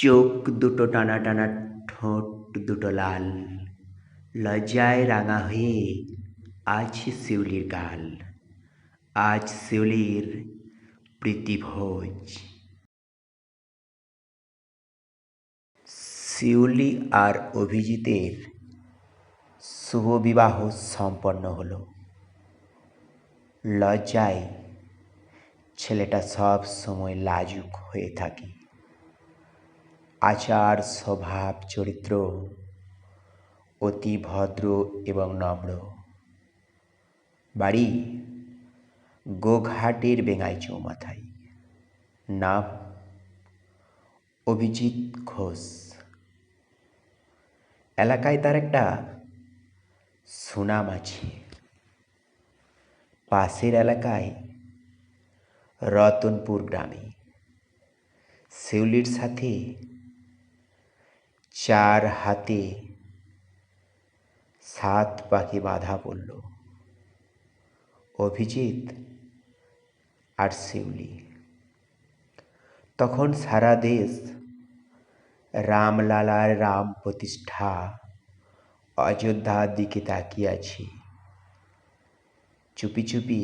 চোখ দুটো টানা টানা, ঠোঁট দুটো লাল। লজ্জায় রাঙা হয়ে আজ শিউলির গাল। আজ শিউলির প্রীতিভোজ। শিউলি আর অভিজিতের শুভ বিবাহ সম্পন্ন হলো। লজ্জায় ছেলেটা সব সময় লাজুক হয়ে থাকে। আচার, স্বভাব, চরিত্র অতি ভদ্র এবং নম্র। বাড়ি গোঘাটের বেঙ্গাই চৌমাথায়। নাম অভিজিৎ ঘোষ। এলাকায় তার একটা সুনাম আছে। পাশের এলাকায় রতনপুর গ্রামে। শিউলির সাথে চার হাতে সাত পাখি বাঁধা পড়ল। অভিজিৎ আর শিউলি। তখন সারা দেশ রামলালার রাম প্রতিষ্ঠা অযোধ্যার দিকে তাকিয়ে চুপি চুপি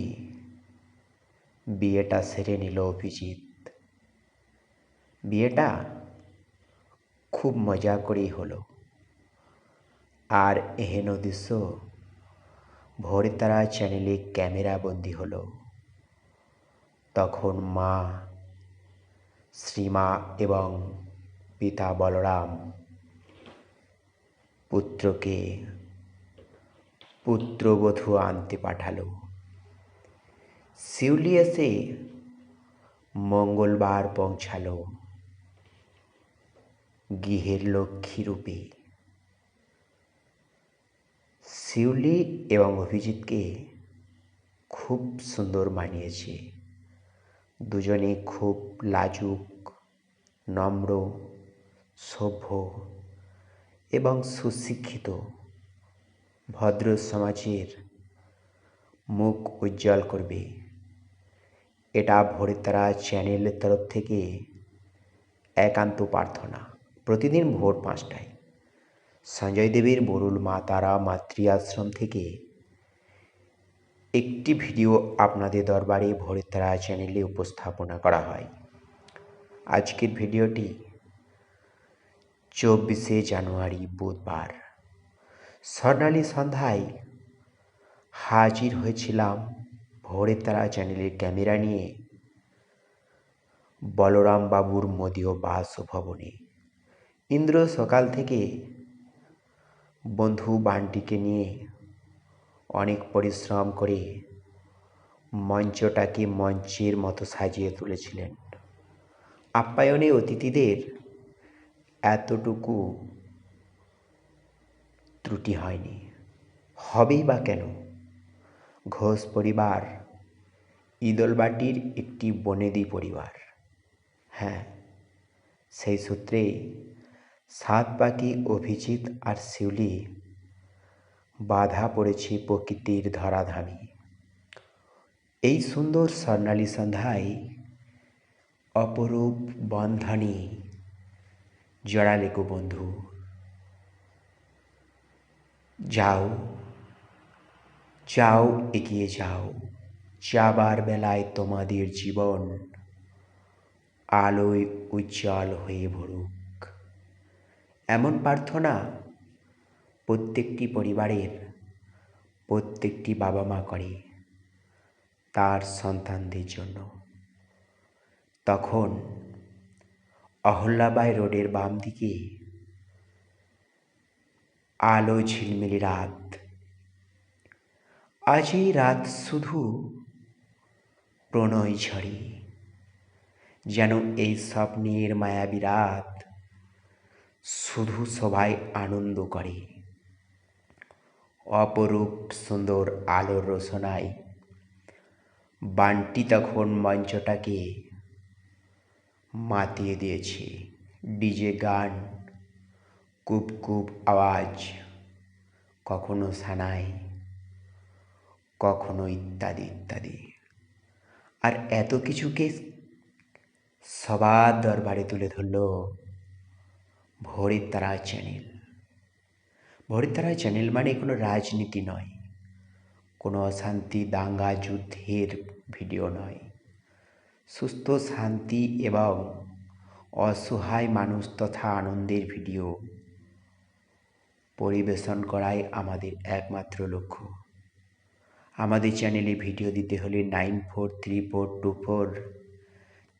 বিয়েটা সেরে নিল অভিজিৎ। বিয়েটা খুব মজা করেই হলো। আর এহেন দৃশ্য, ভোর তারা চ্যানেলে ক্যামেরা বন্দি হলো। তখন মা, শ্রীমা এবং পিতা বলরাম পুত্রকে পুত্রবধূ আনতে পাঠালো। শিউলি এসে মঙ্গলবার পৌঁছালো। গৃহের লক্ষ্মী রূপে। শিউলি এবং অভিজিৎকে খুব সুন্দর মানিয়েছে। দুজনে খুব লাজুক, নম্র, সভ্য এবং সুশিক্ষিত। ভদ্র সমাজের মুখ উজ্জ্বল করবে। এটা ভোরতারা চ্যানেলের তরফ থেকে একান্ত প্রার্থনা। প্রতিদিন ভোর পাঁচটায়। সঞ্জয় দেবীর বরুল মা তারা মাতৃ আশ্রম থেকে একটি ভিডিও আপনাদের দরবারে ভোরের তারা চ্যানেলে উপস্থাপনা করা হয়। আজকের ভিডিওটি চব্বিশে জানুয়ারি বুধবার। স্বর্ণালী সন্ধ্যায় হাজির হয়েছিলাম ভোরের তারা চ্যানেলের ক্যামেরা নিয়ে বলরাম বাবুর মদীয় বাসভবনে। ইন্দ্র সকাল থেকে বন্ধু বানটিকে নিয়ে অনেক পরিশ্রম করে মঞ্চটাকে মঞ্চের মতো সাজিয়ে তুলেছিলেন। আপ্যায়নে অতিথিদের এতটুকু ত্রুটি হয়নি। হবেই বা কেন? ঘোষ পরিবার ইদলবাটির একটি বনেদি পরিবার। হ্যাঁ সেই সূত্রে সাত পাখি অভিজিৎ আর শিউলি। বাধা পড়েছে প্রকৃতির ধরাধামে। এই সুন্দর স্বর্ণালী সন্ধ্যায় অপরূপ বন্ধনে জড়ালে গো বন্ধু। যাও যাও, এগিয়ে যাও। যাবার বেলায় তোমাদের জীবন আলোয় উজ্জ্বল হয়ে ভরুক। এমন প্রার্থনা প্রত্যেকটি পরিবারের, প্রত্যেকটি বাবা মা করে তার সন্তানদের জন্য। তখন অহল্যাবাই রোডের বাম দিকে আলো ঝিলমিলি রাত। আজ এই রাত শুধু প্রণয় ঝরে যেন এই স্বপ্নের মায়াবী রাত শুধু সবাই আনন্দ করে। অপরূপ সুন্দর আলোর রোশনায় বানটি তখন মঞ্চটাকে মাতিয়ে দিয়েছে। ডিজে গান, কুপ কুপ আওয়াজ, কখনো সানাই, কখনো ইত্যাদি ইত্যাদি। আর এত কিছুকে সবার দরবারে তুলে ধরল ভোরের তারা চ্যানেল। ভোরের তারা চ্যানেল মানে কোনো রাজনীতি নয়। কোনো অশান্তি, দাঙ্গা, যুদ্ধের ভিডিও নয়। সুস্থ, শান্তি এবং অসহায় মানুষ তথা আনন্দের ভিডিও পরিবেশন করাই আমাদের একমাত্র লক্ষ্য। আমাদের চ্যানেলে ভিডিও দিতে হলে nine four three four two four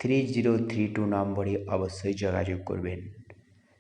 three zero three two নম্বরে অবশ্যই যোগাযোগ করবেন।